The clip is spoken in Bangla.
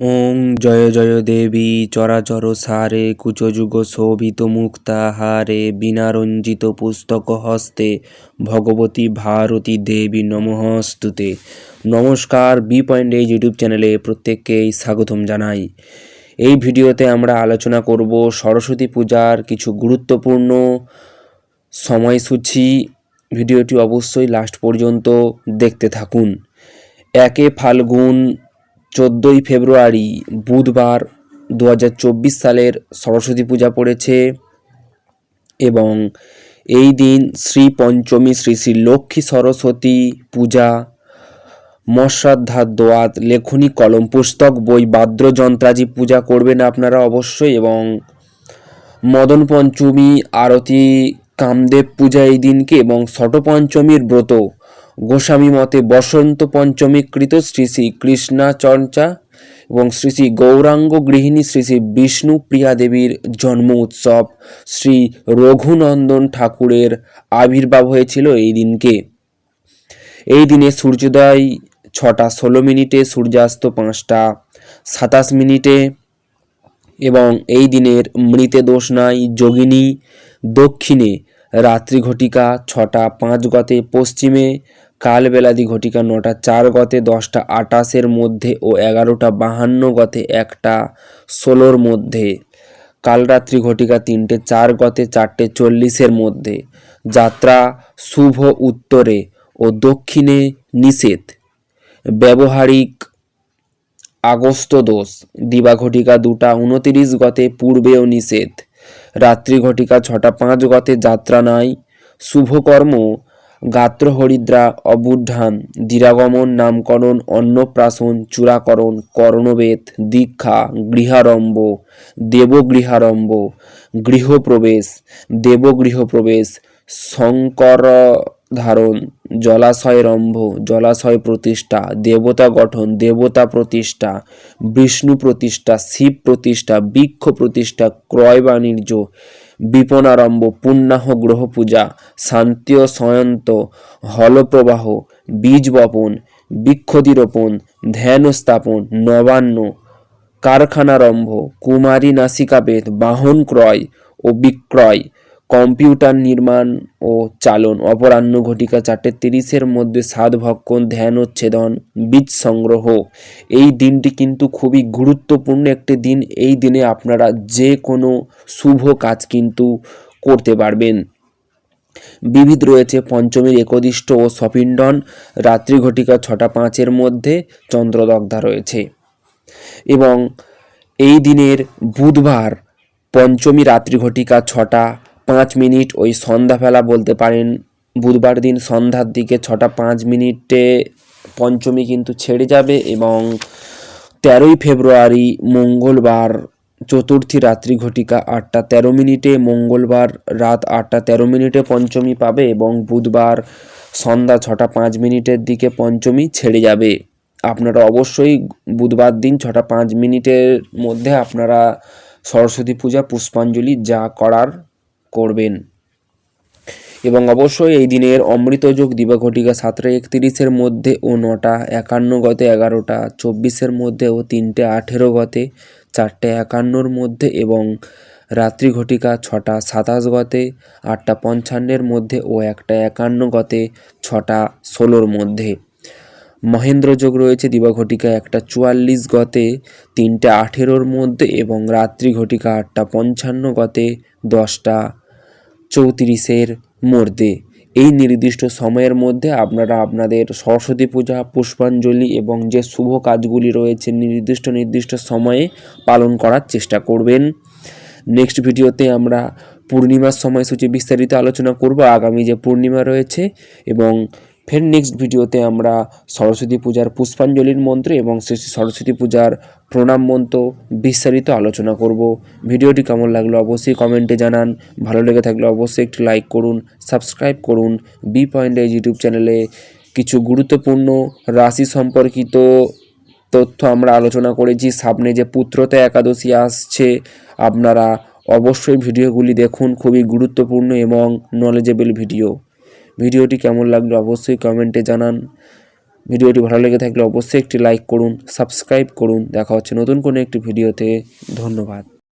ওং জয় জয় দেবী চরাচর সারে কুচযুগ শোভিত মুক্তাহারে বিনারঞ্জিত পুস্তক হস্তে ভগবতী ভারতী দেবী নমঃস্তুতে। নমস্কার, বি পয়েন্ট এই ইউটিউব চ্যানেলে প্রত্যেককেই স্বাগতম জানাই। এই ভিডিওতে আমরা আলোচনা করব সরস্বতী পূজার কিছু গুরুত্বপূর্ণ সময়সূচি। ভিডিওটি অবশ্যই লাস্ট পর্যন্ত দেখতে থাকুন। একে ফাল্গুন চোদ্দোই ফেব্রুয়ারি বুধবার দু হাজার চব্বিশ সালের সরস্বতী পূজা পড়েছে এবং এই দিন শ্রী পঞ্চমী শ্রী শ্রী লক্ষ্মী সরস্বতী পূজা মৎস্যাধ্যার দোয়াত, লেখনী, কলম, পুস্তক, বই বাদ্যযন্ত্রাজি পূজা করবেন আপনারা অবশ্যই এবং মদন পঞ্চমী, আরতি, কামদেব পূজা এই দিনকে এবং ষট পঞ্চমীর ব্রত গোস্বামী মতে বসন্ত পঞ্চমী কৃত শ্রী শ্রী কৃষ্ণা চর্চা এবং শ্রী শ্রী গৌরাঙ্গ গৃহিণী শ্রী শ্রী বিষ্ণু প্রিয়া দেবীর জন্ম উৎসব শ্রী রঘুনন্দন ঠাকুরের আবির্ভাব হয়েছিল এই দিনকে। এই দিনে সূর্যোদয় ছটা ষোলো মিনিটে, সূর্যাস্ত পাঁচটা সাতাশ মিনিটে এবং এই দিনের মৃতে দোষ নাই যোগিনী দক্ষিণে রাত্রি ঘটিকা ছটা পাঁচ গতে পশ্চিমে, কালবেলাদি ঘটিকা নটা চার গতে দশটা আটাশের মধ্যে ও এগারোটা বাহান্ন গতে একটা ষোলোর মধ্যে। কালরাত্রি ঘটিকা তিনটে চার গতে চারটে চল্লিশের মধ্যে। যাত্রা শুভ উত্তরে ও দক্ষিণে নিষেধ। ব্যবহারিক আগস্ত দোষ। দিবা ঘটিকা দুটা উনতিরিশ গতে পূর্বেও নিষেধ। রাত্রি ঘটিকা ছটা পাঁচ গতে যাত্রা নাই। শুভকর্ম, গাত্র হরিদ্রা, অবুদ্ধান, দিরাগমন, নামকরণ, অন্নপ্রাশন, চূড়াকরণ, কর্ণবেদ, দীক্ষা, গৃহারম্ভ, দেবগৃহারম্ভ, গৃহপ্রবেশ, দেবগৃহপ্রবেশ, শঙ্কর ধারণ জলাশয় রম্ভ জলাশয় প্রতিষ্ঠা, দেবতা গঠন, দেবতা প্রতিষ্ঠা, বিষ্ণু প্রতিষ্ঠা, শিব প্রতিষ্ঠা, বৃক্ষ প্রতিষ্ঠা, ক্রয় বাণিজ্য বিপনারম্ভ পুণ্যাহ গ্রহ পূজা শান্তিও সয়ন্ত হলপ্রবাহ বীজ বপন, বৃক্ষদি রোপণ, ধ্যান স্থাপন, নবান্ন, কারখানারম্ভ, কুমারী নাসিকাবেদ, বাহন ক্রয় ও বিক্রয়। কম্পিউটার নির্মাণ ও চালন, অপরাহ্ন ঘটিকা চারটে তিরিশের মধ্যে সাত ভক্ষণ, ধ্যান উচ্ছেদন বীজ সংগ্রহ। এই দিনটি কিন্তু খুবই গুরুত্বপূর্ণ একটি দিন। এই দিনে আপনারা যে কোনো শুভ কাজ কিন্তু করতে পারবেন। বিবিধ রয়েছে পঞ্চমীর একদিষ্ট ও সপিণ্ডন। রাত্রি ঘটিকা ছটা পাঁচের মধ্যে চন্দ্রদগ্ধা রয়েছে। এবং এই দিনের বুধবার পঞ্চমী রাত্রি ঘটিকা ছটা পাঁচ মিনিট, ওই সন্ধ্যাবেলা বলতে পারেন। বুধবার দিন সন্ধ্যার দিকে ছটা পাঁচ মিনিটে পঞ্চমী কিন্তু ছেড়ে যাবে এবং তেরোই ফেব্রুয়ারি মঙ্গলবার চতুর্থী রাত্রি ঘটিকা আটটা তেরো মিনিটে, মঙ্গলবার রাত আটটা তেরো মিনিটে পঞ্চমী পাবে এবং বুধবার সন্ধ্যা ছটা পাঁচ মিনিটের দিকে পঞ্চমী ছেড়ে যাবে। আপনারা অবশ্যই বুধবার দিন ছটা পাঁচ মিনিটের মধ্যে আপনারা সরস্বতী পূজা, পুষ্পাঞ্জলি যা করার করবেন। এবং অবশ্যই এই দিনের অমৃতযোগ দিবাঘটিকা সাতটা একত্রিশের মধ্যে ও নটা একান্ন গতে এগারোটা, চব্বিশের মধ্যে ও তিনটে আঠেরো গতে চারটে একান্নর মধ্যে এবং রাত্রি ঘটিকা ছটা সাতাশ গতে, আটটা পঞ্চান্নের মধ্যে ও একটা একান্ন গতে ছটা ষোলোর মধ্যে। মহেন্দ্র মহেন্দ্রযোগ রয়েছে দিবাঘটিকা একটা চুয়াল্লিশ গতে, তিনটে আঠেরোর মধ্যে এবং রাত্রি ঘটিকা আটটা পঞ্চান্ন গতে দশটা চৌত্রিশের মধ্যে। এই নির্দিষ্ট সময়ের মধ্যে আপনারা আপনাদের সরস্বতী পূজা, পুষ্পাঞ্জলি এবং যে শুভ কাজগুলি রয়েছে, নির্দিষ্ট নির্দিষ্ট সময়ে পালন করার চেষ্টা করবেন। নেক্সট ভিডিওতে আমরা পূর্ণিমার সময়সূচি বিস্তারিত আলোচনা করব। আগামী যে পূর্ণিমা রয়েছে এবং ফের নেক্সট ভিডিওতে আমরা সরস্বতী পূজার পুষ্পাঞ্জলির মন্ত্র এবং শ্রী সরস্বতী পূজার প্রণাম মন্ত্র বিস্তারিত আলোচনা করব। ভিডিওটি কেমন লাগল অবশ্যই কমেন্টে জানান। ভালো লেগে থাকলে অবশ্যই একটি লাইক করুন সাবস্ক্রাইব করুন। বি পয়েন্ট এই ইউটিউব চ্যানেলে কিছু গুরুত্বপূর্ণ রাশি সম্পর্কিত তথ্য আমরা আলোচনা করেছি। সামনে যে পুত্রতা একাদশী আসছে, আপনারা অবশ্যই ভিডিওগুলি দেখুন। খুবই গুরুত্বপূর্ণ এবং নলেজেবল ভিডিও ভিডিওটি কেমন লাগল অবশ্যই কমেন্টে জানান। ভিডিওটি ভালো লেগে থাকলে অবশ্যই একটি লাইক করুন সাবস্ক্রাইব করুন। দেখা হচ্ছে নতুন কোনো একটি ভিডিওতে ধন্যবাদ।